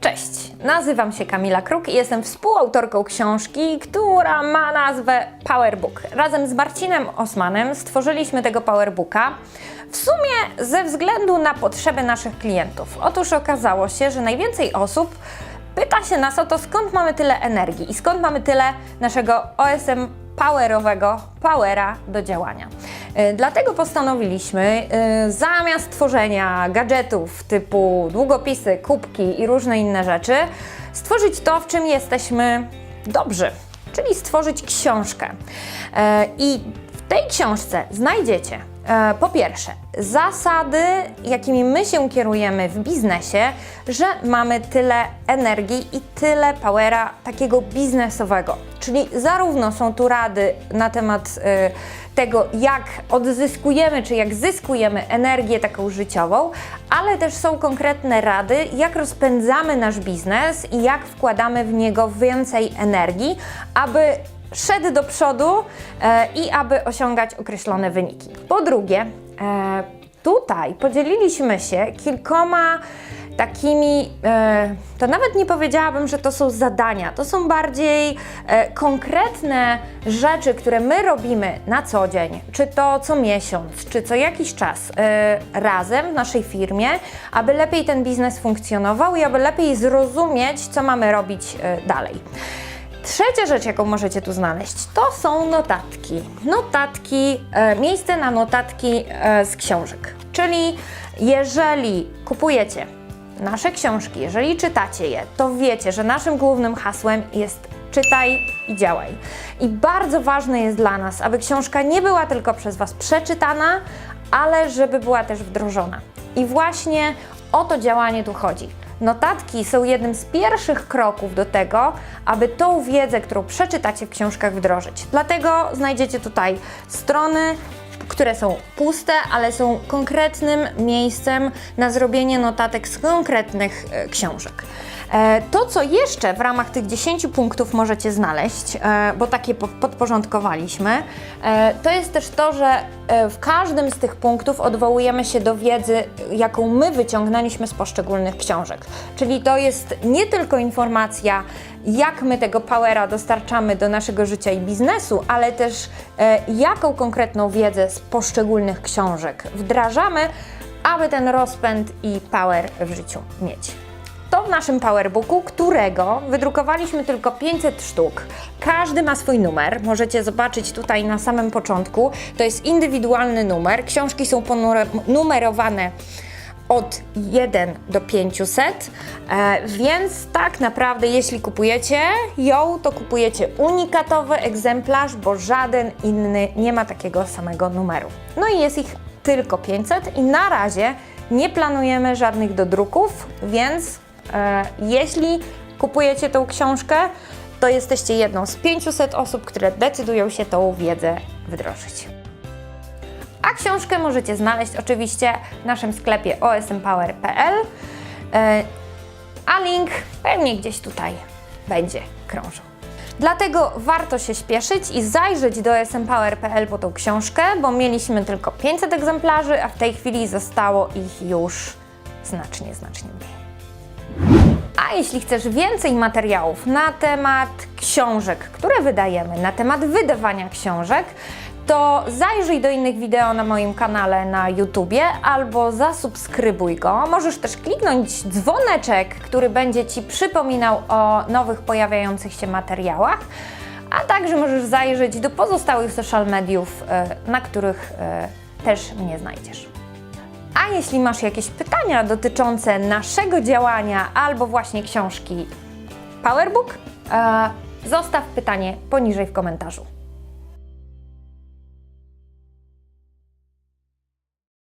Cześć, nazywam się Kamila Kruk i jestem współautorką książki, która ma nazwę Powerbook. Razem z Marcinem Osmanem stworzyliśmy tego Powerbooka w sumie ze względu na potrzeby naszych klientów. Otóż okazało się, że najwięcej osób pyta się nas o to, skąd mamy tyle energii i skąd mamy tyle naszego OSM powerowego powera do działania. Y, Dlatego postanowiliśmy y, zamiast tworzenia gadżetów typu długopisy, kubki i różne inne rzeczy, stworzyć to, w czym jesteśmy dobrzy, czyli stworzyć książkę. E, I w tej książce znajdziecie e, po pierwsze zasady, jakimi my się kierujemy w biznesie, że mamy tyle energii i tyle powera takiego biznesowego. Czyli zarówno są tu rady na temat e, tego, jak odzyskujemy, czy jak zyskujemy energię taką życiową, ale też są konkretne rady, jak rozpędzamy nasz biznes i jak wkładamy w niego więcej energii, aby szedł do przodu e, i aby osiągać określone wyniki. Po drugie, e, tutaj podzieliliśmy się kilkoma takimi, e, to nawet nie powiedziałabym, że to są zadania, to są bardziej e, konkretne rzeczy, które my robimy na co dzień, czy to co miesiąc, czy co jakiś czas e, razem w naszej firmie, aby lepiej ten biznes funkcjonował i aby lepiej zrozumieć, co mamy robić dalej. Trzecia rzecz, jaką możecie tu znaleźć, to są notatki. Notatki, miejsce na notatki z książek. Czyli jeżeli kupujecie nasze książki, jeżeli czytacie je, to wiecie, że naszym głównym hasłem jest czytaj i działaj. I bardzo ważne jest dla nas, aby książka nie była tylko przez Was przeczytana, ale żeby była też wdrożona. I właśnie o to działanie tu chodzi. Notatki są jednym z pierwszych kroków do tego, aby tą wiedzę, którą przeczytacie w książkach, wdrożyć. Dlatego znajdziecie tutaj strony, które są puste, ale są konkretnym miejscem na zrobienie notatek z konkretnych e, książek. E, To, co jeszcze w ramach tych 10 punktów możecie znaleźć, e, bo takie po- podporządkowaliśmy, e, to jest też to, że w każdym z tych punktów odwołujemy się do wiedzy, jaką my wyciągnęliśmy z poszczególnych książek. Czyli to jest nie tylko informacja, jak my tego powera dostarczamy do naszego życia i biznesu, ale też jaką konkretną wiedzę z poszczególnych książek wdrażamy, aby ten rozpęd i power w życiu mieć. To w naszym Powerbooku, którego wydrukowaliśmy tylko 500 sztuk. Każdy ma swój numer. Możecie zobaczyć tutaj na samym początku. To jest indywidualny numer. Książki są ponumerowane od 1 do 500, e, więc tak naprawdę jeśli kupujecie ją, to kupujecie unikatowy egzemplarz, bo żaden inny nie ma takiego samego numeru. No i jest ich tylko 500 i na razie nie planujemy żadnych dodruków, więc jeśli kupujecie tą książkę, to jesteście jedną z 500 osób, które decydują się tą wiedzę wdrożyć. A książkę możecie znaleźć oczywiście w naszym sklepie osmpower.pl, e, a link pewnie gdzieś tutaj będzie krążył. Dlatego warto się śpieszyć i zajrzeć do smpower.pl po tą książkę, bo mieliśmy tylko 500 egzemplarzy, a w tej chwili zostało ich już znacznie, znacznie mniej. A jeśli chcesz więcej materiałów na temat książek, które wydajemy, na temat wydawania książek, to zajrzyj do innych wideo na moim kanale na YouTubie albo zasubskrybuj go. Możesz też kliknąć dzwoneczek, który będzie Ci przypominał o nowych pojawiających się materiałach, a także możesz zajrzeć do pozostałych social mediów, e, na których e, też mnie znajdziesz. A jeśli masz jakieś pytania dotyczące naszego działania albo właśnie książki Powerbook, e, zostaw pytanie poniżej w komentarzu.